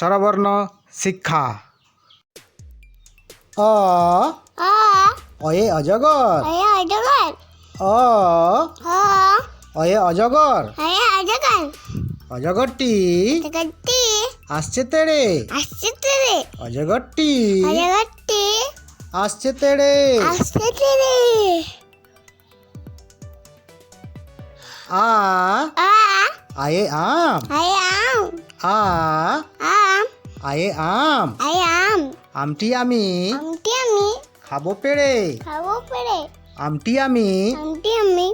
স্বরবর্ণ শিক্ষা। অ। আ অয়ে অজগর। আয়া আজগর অ। আ অয়ে অজগর। আয়া আজগর অজগরটি আসছে তেড়ে। আসছে তেরে অজগরটি আজগরটি আসছে তেড়ে। আসছে তেরে আ আ। আয়ে আম। আয়া আম। আ আম আয়ে আম। আয়া আম। আমটি আমি আমটি আমি খাব পেড়ে। খাব পেরে আমটি আমি আমটি আমি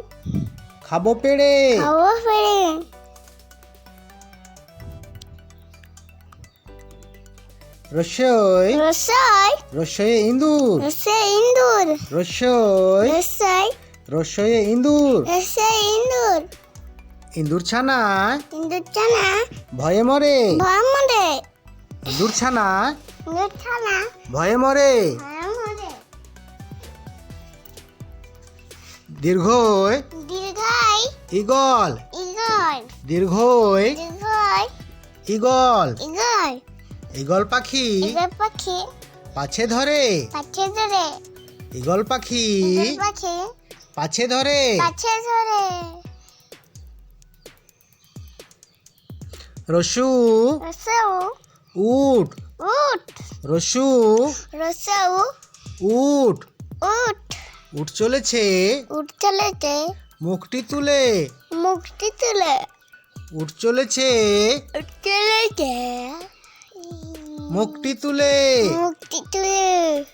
খাব পেড়ে। খাব পেরে রসই। রসই। রসয়ে ইন্দুর রসই ইন্দুর রসই। রসই। রসয়ে ইন্দুর রসই ইন্দুর ইন্দুর ছানা। ইন্দুর চানা ভয়ে মরে। ভরমরে ইন্দুর ছানা ভয়ে মরে? ভরমরে দীর্ঘই? দীর্ঘাই। ইগল ইগল দীর্ঘই? দীর্ঘাই। ইগল ইগল ইগল পাখি? ইগল পাখি। পাছে ধরে? পাছে ধরে। ইগল পাখি? ইগল পাখি। পাছে ধরে? পাছে ধরে। রসু? রসৌ। উট। উট। রসু। রসৌ। উট। উট। উট চলেছে। উট চলেছে। মুখটি তুলে। মুখটি তুলে। উট চলেছে। উট চলেছে। মুখটি তুলে। মুখটি তুলে।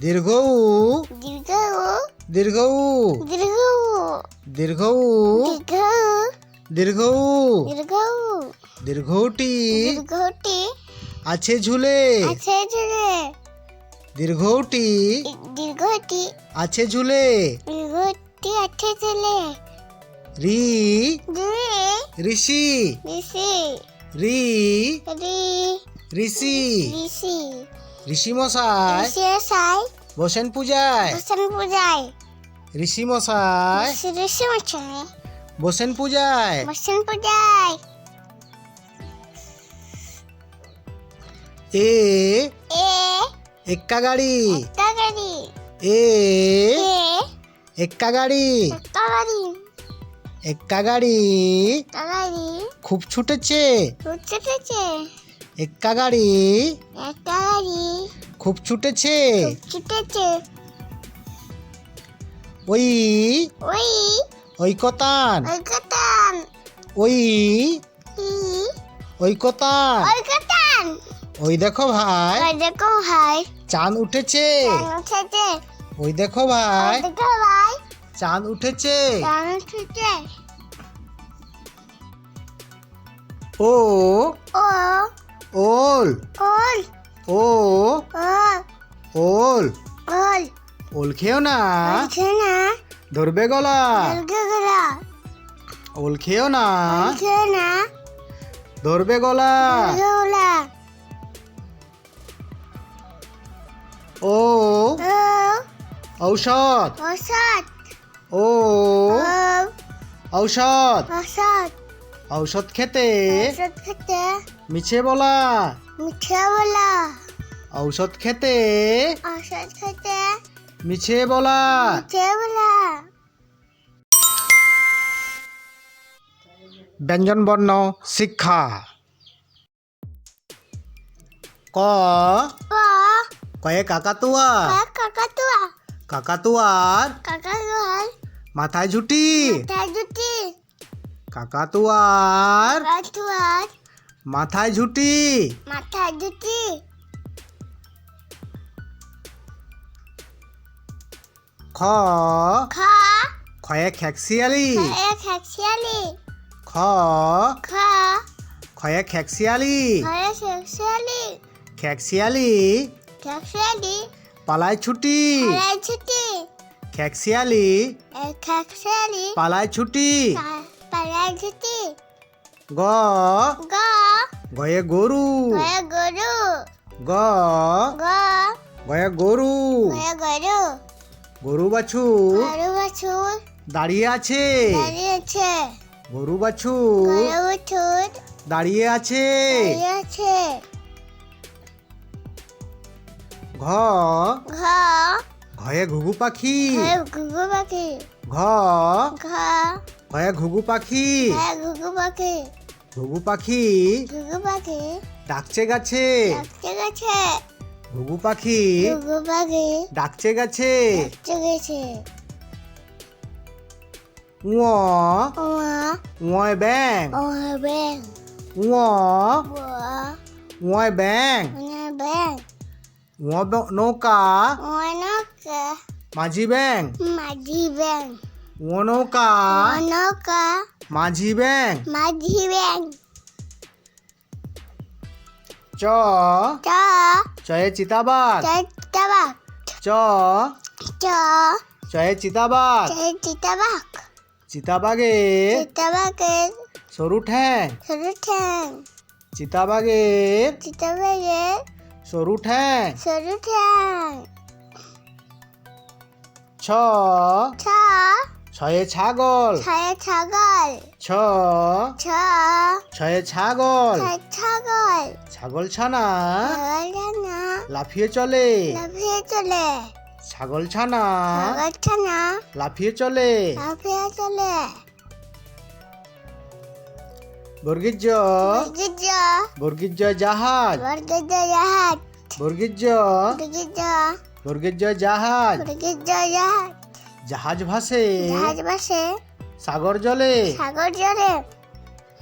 দীর্ঘ উ, দীর্ঘ উ। দীর্ঘ উ, দীর্ঘ উ। দীর্ঘ উ, দীর্ঘ উ। দীর্ঘ উ, দীর্ঘ উ। দীর্ঘটি দীর্ঘটি আছে ঝুলে। আছে ঝুলে। দীর্ঘটি। দীর্ঘটি। আছে ঝুলে। দীর্ঘটি আছে ঝুলে। রি। দুই ঋষি। ঋষি। রি। রি। ঋষি। ঋষি। ঋষি মশাই ঋষি সাই বসেন পূজায়। বসন পূজায়। ঋষি মশাই ঋষি ঋষি মশাই বসেন পূজায়। বসন পূজায়। এ এ এক্কা গাড়ি। একটা গাড়ি। এ এ এক্কা গাড়ি। একটা গাড়ি। এক্কা গাড়ি। একটা গাড়ি। খুব ছুটেছে। ছুটেছে। এক্কা গাড়ি। একটা গাড়ি। খুব ছুটেছে। ছুটেছে। ওই ওই ওই কতান ওই কাতান ওই ওই কতান ওই কাতান ওই দেখো ভাই। ওই দেখো ভাই। চাঁদ উঠেছে। চান উঠেছে। ওই দেখো ওই ভাই দেখো ভাই। চাঁদ উঠেছে। চান উঠেছে। ও। ও। ওল। ওল। ও। ওল। ওল। ওল। খেও না। বলছে না। ধরবে গলা। বলকে গেলা। ওল খেও না। বলছে না। ধরবে গলা। বলকে গেলা। ও। ও। ঔষধ। ও। ঔষধ। ওষুধ ঔষধ খেতে। ওষুধ খেতে। মিছে বলা। মিঠে বলা। ঔষধ খেতে। ওষুধ খেতে। মিছে বলা। মিঠে বলা। ব্যঞ্জন বর্ণ শিক্ষা। ক। ক। কয়ে কাকাতুয়া কাকাতুয়া। কাকাতুয়ার? কাকাতুয়ার। মাথায় ঝুটি? তাই দুটি কাকাতুয়ার? কাকাতুয়ার। মাথায় ঝুটি? মাথায় দুটি খ। খ। খয়ে খেকশিয়ালি এক হাসিয়ালি খ। খ। খয়ে খেকশিয়ালি ঘরে শেষালি খেকশিয়ালি খেসালি পালায় ছুটি। পালাই ছুটি। খেকশিয়ালি এক খেসালি পালায় ছুটি। পালাই ছুটি। গ। গ। গয়ে গরু। ঘরে গরু। গ। গ। গয়ে গরু। ঘরে গরু। গরু বাছুর। গরু বাছুর। দাঁড়িয়ে আছে। দাঁড়িয়ে আছে। গরু বাছুর। গরু বাছুর। দাঁড়িয়ে আছে। দাঁড়িয়ে আছে। ঘ। ঘ। ঘয়ে ঘুঘু পাখি। ঘুঘু পাখি। ঘ। ঘ। ঘয়ে ঘুঘু পাখি। ঘুঘু পাখি। ঘুঘু পাখি। ঘুঘু পাখি। ডাকছে গাছে। ডাকতে গেছে। ঘুঘু পাখি। ঘুঘু পাখি। ডাকছে গাছে। ডাকতে গেছে। উঁ ওয়া উঁয় ব্যাং ওয়া ব্যাং উঁ ওয়া ব্যাং ওয়া ব্যাং নৌকা নৌকা মাঝি ব্যাং মাঝি ব্যাং নৌকা নৌকা মাঝি ব্যাং মাঝি ব্যাং চ চ চয়ে চিতাবাঘ চিতাবাঘ চ চ চয়ে চিতাবাঘ চিতাবাঘ চিতাবাঘের চিতাবাঘের সরু ঠ্যাং সরু ঠ্যাং চিতাবাঘের চিতাবাঘের সরু ঠ্যাং। সরু ঠ্যাং। ছ। ছ। ছয়ে ছাগল। ছয় ছাগল। ছ। ছ। ছয়ে ছাগল। ছাগল। ছাগল ছানা। লাফিয়ে চলে। লাফিয়ে চলে। ছাগল ছানা। ছাগল ছানা। লাফিয়ে চলে। লাফিয়ে চলে। বর্গিজ বর্গিজ বর্গিজ জাহাজ। বর্গিজ জাহাজ। বর্গিজ বর্গিজ বর্গিজ জাহাজ। বর্গিজ জাহাজ। জাহাজ ভাসে। জাহাজ বাসে সাগর জলে। সাগর জলে।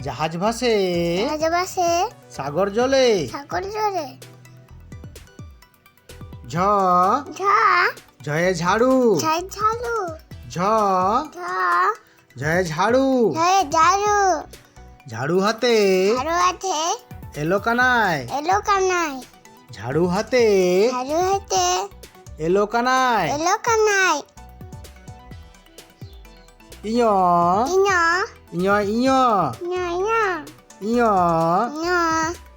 জাহাজ ভাসে। জাহাজ বাসে সাগর জলে। সাগর জলে। ঝ। ঝা। ঝয়ে ঝাড়ু। ঝালু ঝ। ঝা। ঝয়ে ঝাড়ু। ঝাই ঝাড়ু। ঝাড়ু হাতে? ঝাড়ু আছে এলো কানায়? এলো কানাই ঝাড়ু হাতে? ঝাড়ু হাতে। এলো কানায়? এলো কানাই ইয়। ইয়। ইয় ইয়। ইনা ইয়। ইয়।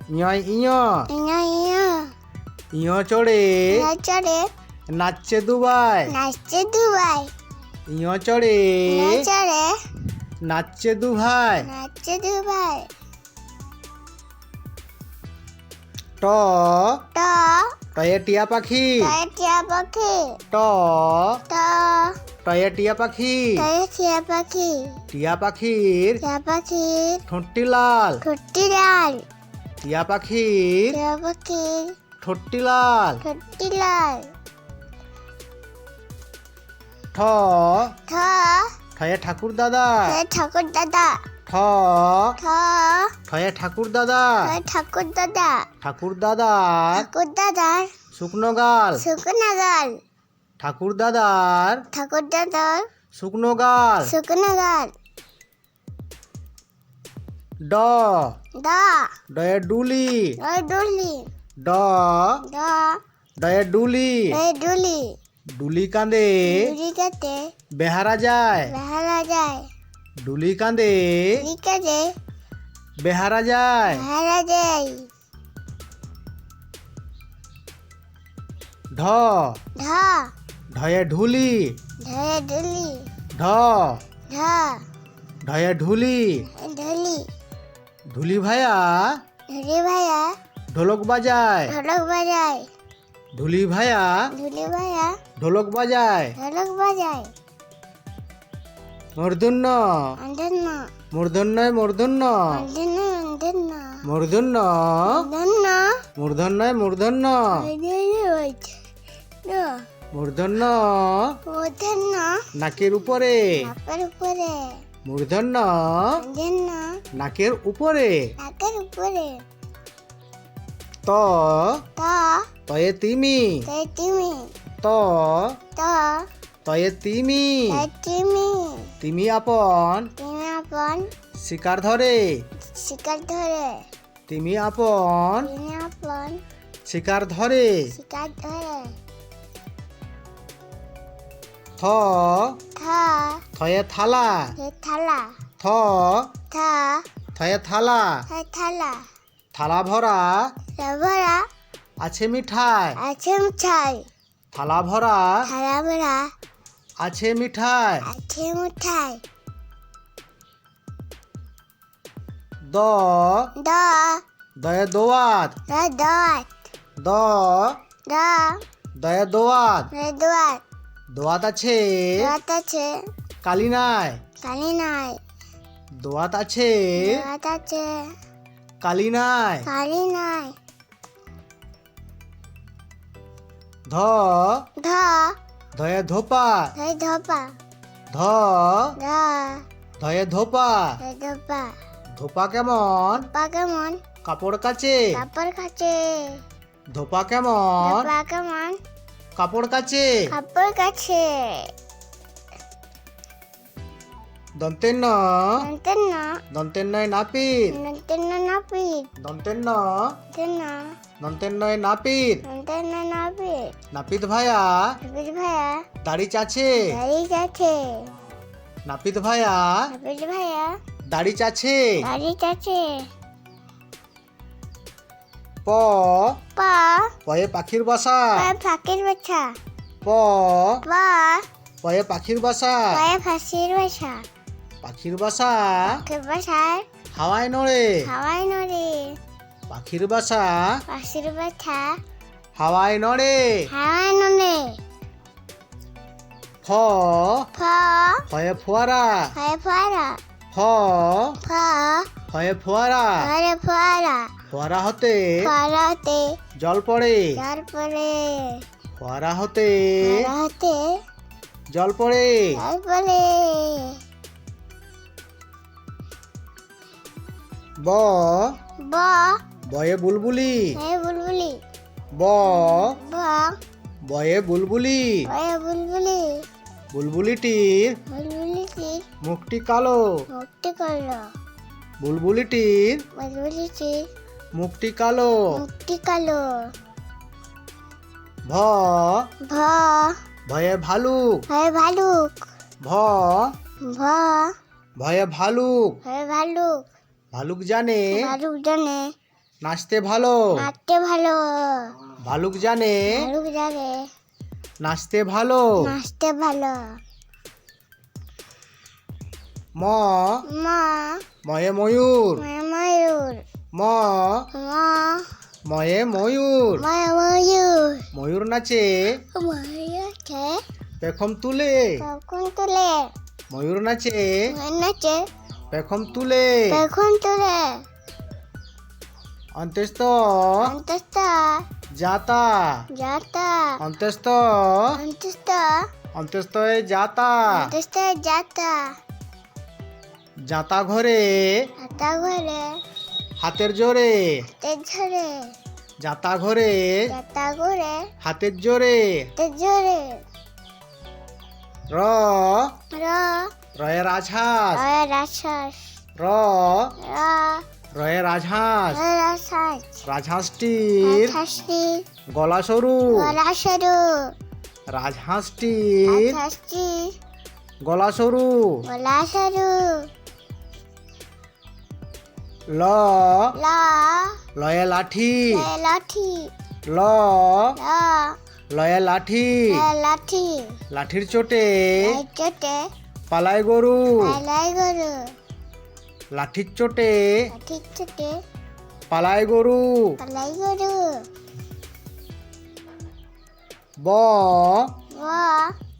ইনা ইনা ইয়। চড়ে। ইনা চড়ে। নাচছে দুবাই। নাচছে দুবাই। ইয় চড়ে। ইনা চড়ে। নাচছে দুভাই নাচছে দুবাই ট। ট। টয়ে টিয়া পাখি। টয় টিয়া পাখি। ট। ট। টয়ে টিয়া পাখি। টয় টিয়া পাখি। টিয়া পাখির টিয়া পাখি ঠোঁটটি লাল। খুঁটি লাল। টিয়া পাখির টিয়া পাখি ঠোঁটটি লাল। খুঁটি লাল। ঠ। ঠ। ঠয়ে ঠাকুর দাদা। ঠাকুর দাদা। ঠ ঠ ঠয়ে ঠাকুর দাদা। ঠাকুর দাদা। ঠাকুর দাদার ঠাকুর দাদার। শুকনো গাল। শুকনো গাল। ঠাকুর দাদার। ঠাকুর দাদার। শুকনো গাল। শুকনো গাল। ড। দা ডয়ে ডুলি। ডয় ডুলি। ড। দা ডয়ে ডুলি। ডয় ডুলি। ডুলি কাঁদে ডুলি বেহারা যায়। বেহারা যায়। ডুলি কাঁদে ডুলি কাতে বেহারা যায়। বেহারা যায়। ঢ ধা। ঢয়ে ঢুলি। ধরে ডুলি ঢ ধা। ঢয়ে ঢুলি। ঢুলি। ঢুলি ভাইয়া ধরে ভাইয়া ঢোলক বাজায়। ঢোলক বাজায়। ঢুলি ভাইয়া? ঢুলি ভাইয়া। ঢোলক বাজায়? ঢোলক বাজায়। মূর্ধন্য অন্ধন্য মূর্ধন্যয় মূর্ধন্য মূর্ধন্য মূর্ধন্যয় মূর্ধন্য মূর্ধন্য অন্ধন্য নাকের উপরে? নাকের উপরে। মূর্ধন্য নাকের উপরে? নাকের উপরে। ত তা তয়ে তিমি। তাই তুমি। ত তা তয়ে তিমি। তুমি। তিমি আপন। তুমি আপন। শিকার ধরে। শিকার ধরে। তিমি আপন। তুমি আপন। শিকার ধরে। শিকার ধরে। থ থা থয়ে থালা। হে থালা। থ থা থয়ে থালা। হে থালা। থালা ভরা। রবরা আছে মিঠাই। আছে মিঠাই। থালা ভরা। থালা ভরা। আছে মিঠাই। আছে মিঠাই। দ। দ। দয়ে দোয়াত। দ দত দ। দা। দয়ে দোয়াত। দোয়াত। দোয়াত আছে। দোয়াত আছে। কালি নাই। কালি নাই। দোয়াত আছে। দোয়াত আছে। কালি নাই। কালি নাই। ধ ধ ধয়ে ধোপা। ধয়ে ধোপা। ধ ধ ধয়ে ধোপা। ধই ধপা। ধোপা কেমন? ধোপা কেমন? কাপড় কাছে কাপড় কাছে ধোপা কেমন? ধোপা কেমন? কাপড় কাচে। কাপড় কাছে দন্তের ন নন্তেন না দন্তের নয় নাপিত না নাপিত দন্তের ন নন্তেন না দন্তের নয় নাপিত না নাপিত নাপিত ভাইয়া নাপিত ভাইয়া দাড়ি চাছে দাড়ি যাচ্ছে নাপিত ভাইয়া নাপিত ভাইয়া দাড়ি চাছে দাড়ি যাচ্ছে প পা পয়ে পাখির বাসা পায়ে ফাঁকির বাছা প পা পয়ে পাখির বাসা পায়ে ফাঁসির বাছা পাখির বাসা? ফাঁকির বাসায় হাওয়ায় নড়ে। হাওয়াই নড়ে। পাখির বাসা? ফাঁসির বাছা হাওয়ায় নড়ে। হাওয়াই নড়ে। ফ ফ ফয়ে ফোয়ারা। ফায়ে ফোয়ারা। ফ ফ ফয়ে ফোয়ারা। ফায়ে ফোয়ারা। ফোয়ারা হতে। ফোয়ারা হতে। জল পড়ে। জল পড়ে। ফোয়ারা হতে। ফোয়ারা হতে। জল পড়ে। তারপরে ব। ব। বয়ে বুলবুলি। এ বুলবুলি। ব। ব। বয়ে বুলবুলি। এ বুলবুলি। বুলবুলিটির বুলবুলিটি মুখটি কালো। মুক্তি করল বুলবুলিটির বুলবুলিটি মুখটি কালো। মুক্তি কালো। ভ। ভ। ভয়ে ভালুক। হয় ভালুক। ভ। ভ। ভয়ে ভালুক। হয় ভালুক। ভালুক জানে। ভালুক জানে। নাচতে ভালো। নাচতে ভালো। ভালুক জানে। ভালুক জানে। নাচতে ভালো। নাচতে ভালো। ম। মা। ময়ে ময়ূর। মায়া ময়ূর। ম। মা। ময়ে ময়ূর। মায়া ময়ূর। ময়ূর নাচে। ময়ূরকে পেখম তুলে। কখন তুলে। ময়ূর নাচে। ময়ূর নাচে। পেখম তুলে। কখন তুলে। অন্ত্যস্ত অন্তস্থ। যাতা। যাতা। অন্ত্যস্ত অন্তস্থ। অন্ত্যস্ত যাতা। অন্তস্থ যাতা। যাতা ঘরে। হাতা ঘরে। হাতের জোরে। হাতের ঝরে যাতা ঘরে। যাতা ঘরে। হাতের জোরে। হাতের ঝরে র। র। রয়ে রাজহাঁস রয় রাক্ষস র। রয়ে রাজহাঁস রাক্ষস রাজহাঁসটির রাক্ষসটি গলা সরু গলা সরু রাজহাঁসটির রাক্ষসটি গলা সরু গলা সরু ল। ল। লয়ে লাঠি। লাঠি। ল। লয়ে লাঠি। লাঠি। লাঠির চোটে। চোটে। পালায় গরু। পালাই গরু। লাঠির চোটে। লাঠির চোটে। পালায় গরু। পালাই গরু। ব। ব।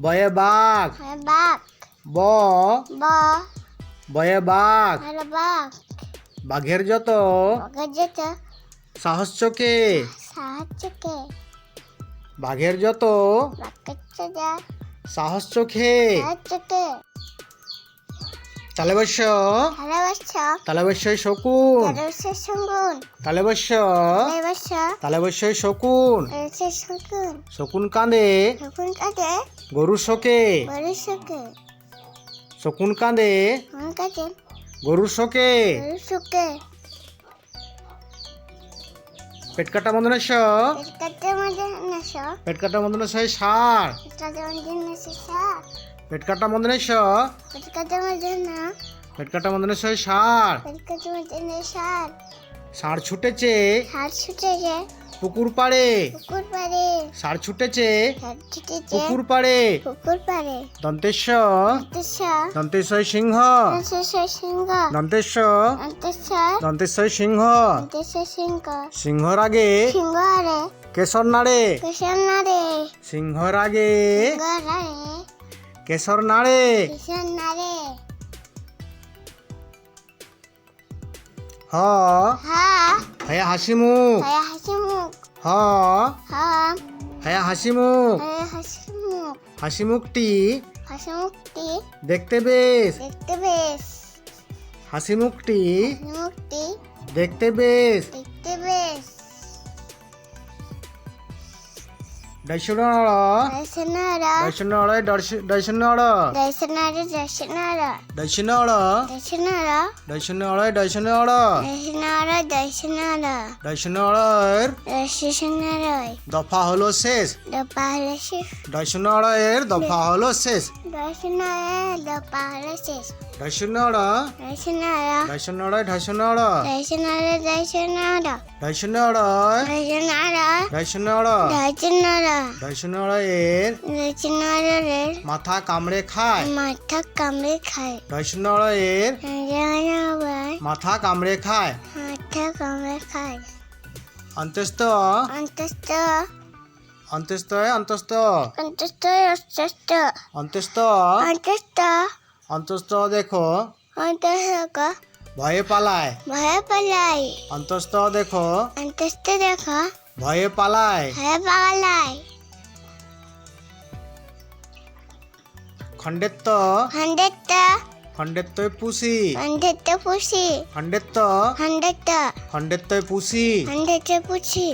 বয়ে বাঘ। বাঘ। ব। ব। বয়ে বাঘ। বাঘ। বাঘের যত। বগের যেত। সাহস চোখে। সাহায্যকে বাঘের যত। বাঘের সাহস চোখে। সাহায্যকে তালে বস্য ভালোবাসা তালে বস্যই শকুন। ভালোবাসার সঙ্গুন তালে বস্য ভালোবাসা তালে বস্যই শকুন। ভালোবাসার সঙ্গুন শকুন কাঁদে। তখন কাটে গরুর শোকে। শকুন কাঁদে। মন কাটে গরুর শোকে। বরিশকে পেট কাটা মন্দনেশ কাটে মধ্যে নেশ পেট কাটা মন্দনেশ ষাঁড় কাটে মধ্যে নেশে সার। পেট কাটা মন্দনেশ কাটে মধ্যে పెట్టుకట్ట మందనేశ পেটকাটা మందన పెట్టుకట్ట మందనేశ ষাড় ছুটেছে। পুকুর পাড়ে। ষাড় ছুটেছে। পুকুর পাড়ে। দন্তেশ্বর। পাড়ে সিংহ। দন্তেশ সিংহ। সিংহ সিংহ। সিংহর আগে কেশর নাড়ে কেশর নাড়ে সিংহর আগে কেশর নাড়ে। কিষণ নারে হ। হয়া হাসি মুখ। হয়া হাসি মুখ। হ। হা। হয়া হাসি মুখ। হয়া হাসি মুখ। হাসি মুখটি হাসি মুখটি দেখতে বেশ। দেখতে বেশ। হাসি মুখটি হাসি মুখটি দেখতে বেশ। দেখতে বেশ। দর্শনড় দর্শনারা দর্শনড় দর্শনড় দর্শনারা দর্শনারা দর্শনড় দর্শনারা দর্শনড় দর্শনড় দর্শনারা দর্শনারা দর্শনড়ের দর্শনারায় দফা হলো শেষ দপাহলে শেষ দর্শনড়ের দফা হলো শেষ দর্শনারা দপাহলে শেষ দর্শনড় দর্শনারা দর্শনড় দর্শনড় দর্শনারা দর্শনারা দর্শনড় দর্শনারা দর্শনড় দর্শনারা এর দর্শনারের মাথা কামড়ে খায়। মাথা কামড়ে খায়। এর মাথা কামড়ে খায়। মাথা কামড়ে খায়। অন্তস্থ। অন্তস্থ। অন্তস্থ অন্তস্থ। অন্তস্থ অন্তস্থ। অন্তস্থ। অন্তস্থ। অন্তস্থ দেখো। অন্তস্থ ভয়ে পালায়। ভয় পালাই অন্তস্থ দেখো। অন্তস্থ দেখো। ভয়ে পালায়। ভয় পালাই খণ্ডেত্ব খণ্ডেত্ব খণ্ডেত্ব পুষি। খণ্ডেত্ব পুষি। খণ্ডেত্ব খণ্ডেত্ব খণ্ডেত্ব পুষি। খণ্ডেত্ব পুষি।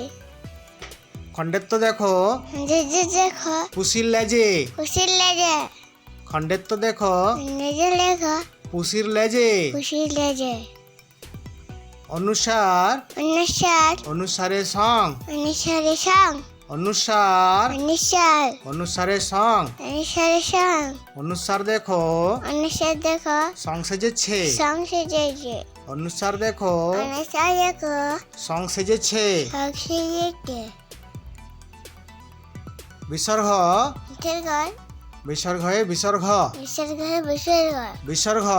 খণ্ডেত্ব দেখো। খণ্ডেত্ব দেখো। পুষির লেজে। পুষির লেজে। খণ্ডেত্ব দেখো। খণ্ডেত্ব লেখো পুষির লেজে। পুষির লেজে। অনুসার। অনুসার। অনুসারে সং। অনুসারে সং। অনুসার। অনুসার। অনুসারে সং। অনুসারে সং। অনুসার দেখো। অনুসার দেখো। সং সেজেছে। সং সেজেছে। অনুসার দেখো। অনুসার দেখো। সং সেজেছে। সং সেজেছে। বিসর্গ। ঘর বিসর্গ বিসর্গয়ে বিসর্গ। বিসর্গ বিসর্গয়ে বিসর্গ। বিসর্গ।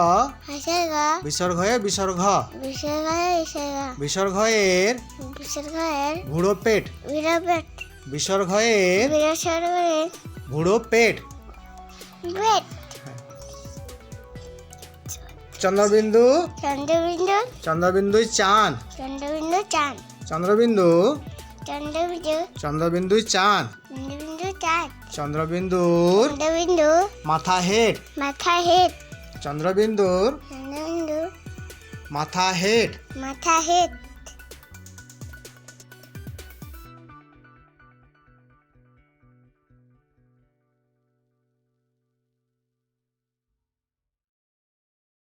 বিসর্গ। বিসর্গয়ে বিসর্গ। বিসর্গ বিসর্গয়ে বিসর্গ। বিসর্গ এর বিসর্গ বিসর্গয়ের ভুড়ো পেট ভুড়ো পেট বিসর্গ এর বিসর্গ বিসর্গয়ের ভুড়ো পেট পেট চন্দ্রবিন্দু। চন্দ্রবিন্দু। চন্দ্রবিন্দু চাঁদ। চন্দ্রবিন্দু চাঁদ। চন্দ্রবিন্দু। চন্দ্রবিন্দু। চন্দ্রবিন্দু চাঁদ। চন্দ্রবিন্দুর চন্দ্রবিন্দু মাথা হেড মাথা হেড চন্দ্রবিন্দুর চন্দ্রবিন্দু মাথা হেড মাথা হেড